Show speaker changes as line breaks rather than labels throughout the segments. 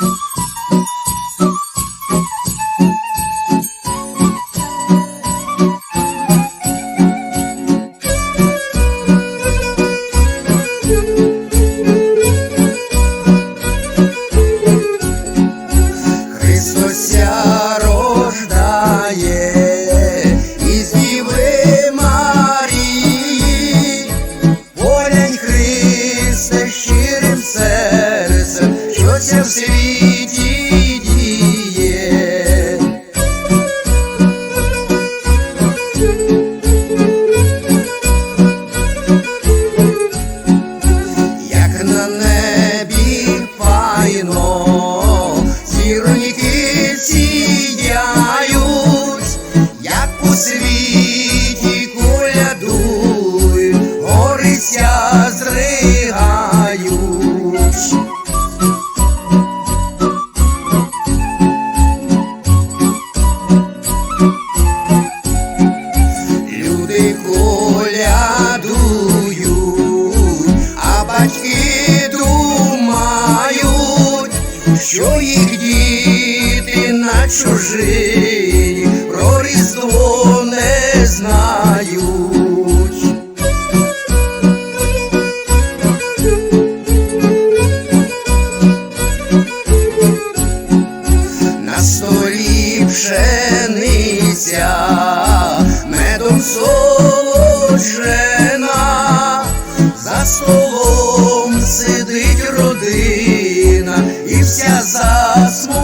Thank you. чужині, про різдво не знають. На столі пшениця медом солоджена, за столом сидить родина і вся засмучена.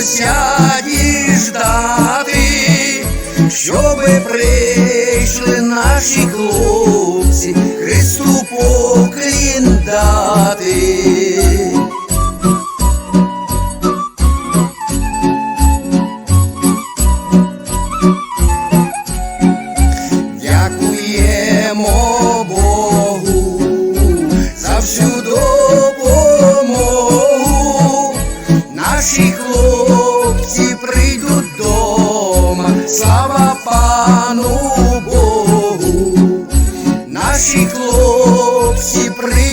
сяді діждати, щоби прийшли наші хлопці, Христу поклін дати. Cipri